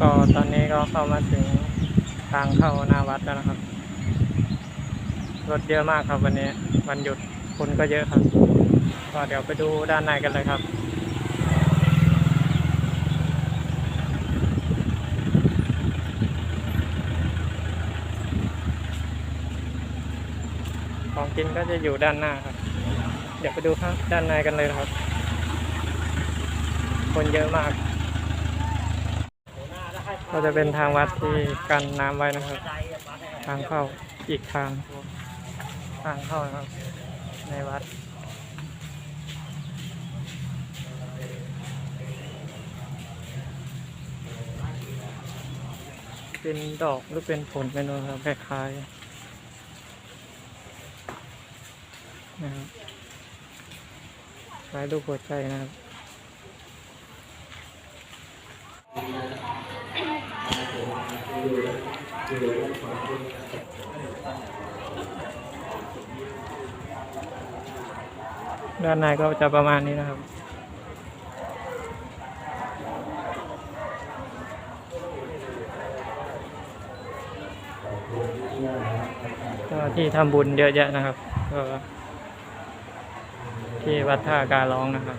ก็ตอนนี้ก็เข้ามาถึงทางเข้าหน้าวัดแล้วนะครับ รถเยอะมากครับวันนี้ วันหยุดคนก็เยอะครับ ก็เดี๋ยวไปดูด้านในกันเลยครับของกินก็จะอยู่ด้านหน้าครับ เดี๋ยวไปดูข้างด้านในกันเลยครับ คนเยอะมาก ก็จะเป็นทางวัดที่กันน้ำไว้นะครับ ทางเข้าอีกทาง ทางเข้านะครับ ในวัดเป็นดอกหรือเป็นผลไม่รู้ครับคล้ายๆนะครับคล้ายรูปหัวใจนะครับ ด้านในก็จะประมาณนี้นะครับ ก็ที่ทำบุญเยอะแยะนะครับ ก็ที่วัดท่าการร้องนะครับ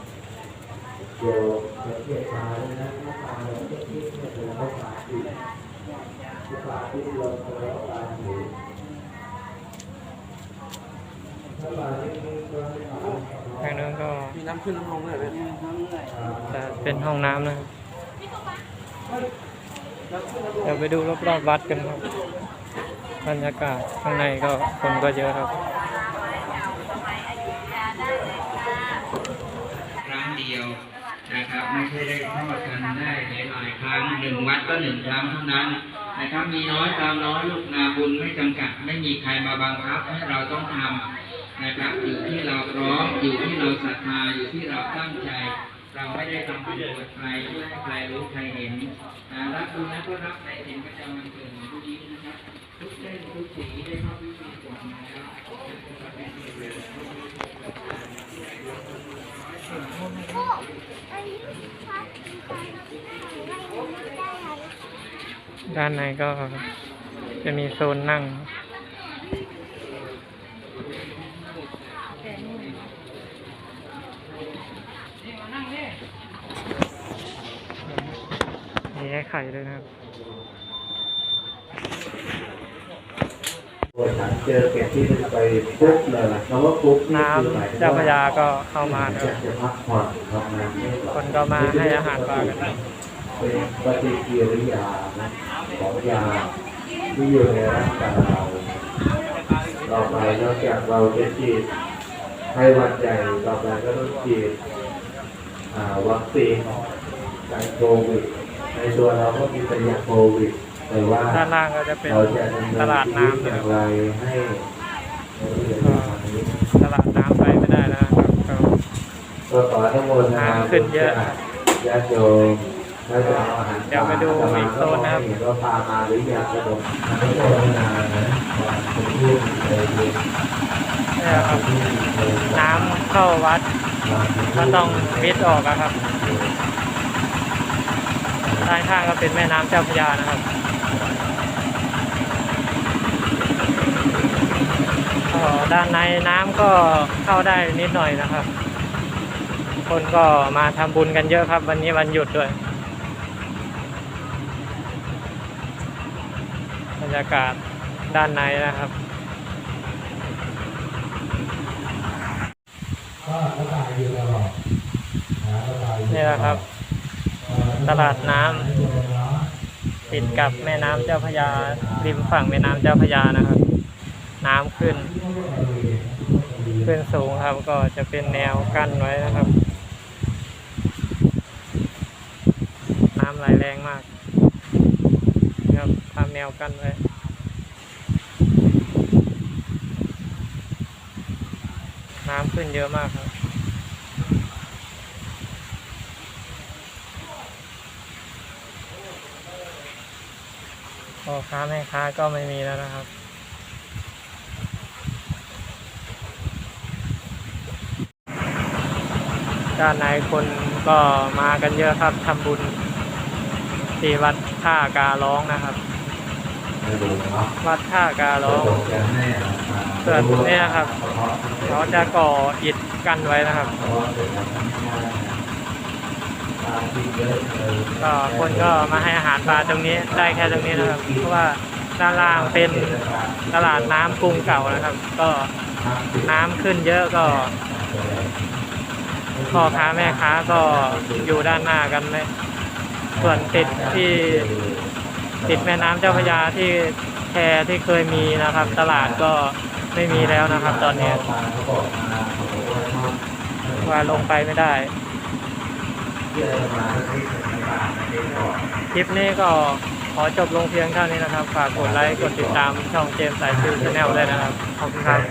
ทางนู้นก็มีน้ำขึ้นน้ำลงเลยไหมจะเป็นห้องน้ำนะครับเดี๋ยวไปดูรอบๆวัดกันครับ บรรยากาศข้างในก็คนก็เยอะครับ ครั้งเดียว นะครับไม่ใช่ได้ทอดกันได้หลายๆครั้งหนึ่งวัดก็หนึ่งครั้งเท่านั้นนะครับมีน้อยตามน้อยลูกนาบุญไม่จำกัด ไม่มีใครมาบังคับให้เราต้องทำนะครับอยู่ที่เราพร้อมอยู่ที่เราศรัทธาอยู่ที่เราตั้งใจ เราไม่ได้ทำประโยชน์ใครเพื่อให้ใครรู้ใครเห็นอ่ารับบุญแล้วก็รับในสิ่งประจำวันเกิดของผู้นี้นะครับ ทุกเส้นทุกสีได้เข้าพิธีกรนะครับด้านในก็จะมีโซนนั่ง ไข่ด้วยนะครับโอ้ยฉันเจอเก็บที่มันไปปุ๊บเลยคำว่าปุ๊บน้ำเจ้าพระยาก็เข้ามานะคจะรับจะพักผ่อนทำงานไม่หลับคนก็มาให้อาหารปลากันเป็นปฏิกิริยานะของยาที่อยู่ในร่างกายเราต่อไปนอกจากเราจะฉีดให้หวัดใหญ่ต่อไปก็ต้องฉีดอ่าวัคซีนการโควิด ในตัวเราก็มีแต่ยาโควิดแต่ว่าด้านล่างก็จะเป็นเราจะดำเนินตลาดชีวิตน้ำอนะคย่ารับงไรให้ตลาดน้ำไปไม่ได้แล้วนะครับก็ ก็ขออนุโมทนาน้ำขึ้นเยอะญาติโยมถ้าจะเอาอาหารเดี๋ยวไปดูอีกโซนนะครับเห็นว่าพามาหรืออยากจะบอกอนุโมทนานะเป็นผู้เลยดีเนี่ยครับน้ำเข้าวัดก็ต้องวิทย์ออกอะครับ ด้านข้างก็เป็นแม่น้ำเจ้าพระยานะครับก็ด้านในน้ำก็เข้าได้นิดหน่อยนะครับ คนก็มาทำบุญกันเยอะครับ วันนี้วันหยุดด้วยบรรยากาศด้านในนะครับนี่แหละครับ ตลาดน้ำติดกับแม่น้ำเจ้าพยาริมฝั่งแม่น้ำเจ้าพยานะครับ น้ำขึ้น ขึ้นสูงครับก็จะเป็นแนวกั้นไว้นะครับ น้ำไหลแรงมากนะครับทำแนวกั้นไว้น้ำขึ้นเยอะมากครับ ค้าแม่ค้าก็ไม่มีแล้วนะครับ ด้านในคนก็มากันเยอะครับทำบุญที่วัดท่าการ้องนะครับไม่รู้เนาะวัดท่าการ้องตกจะให้ราคาส่วนเนี่ยครับ เขาจะก่ออิฐกั้นไว้นะครับ ก็คนก็มาให้อาหารปลาตรงนี้ได้แค่ตรงนี้นะครับ เพราะว่าด้านล่างเป็นตลาดน้ำกรุงเก่านะครับ ก็น้ำขึ้นเยอะก็พ่อค้าแม่ค้าก็อยู่ด้านหน้ากันเลย ส่วนติดที่ติดแม่น้ำเจ้าพระยาที่แพที่เคยมีนะครับ ตลาดก็ไม่มีแล้วนะครับ ตอนนี้ว่าลงไปไม่ได้ คลิปนี้ก็ขอจบลงเพียงเท่านี้นะครับ ฝากกดไลค์ กดติดตามช่องเจมส์สายฟิวชาแนลด้วยนะครับ ขอบคุณครับ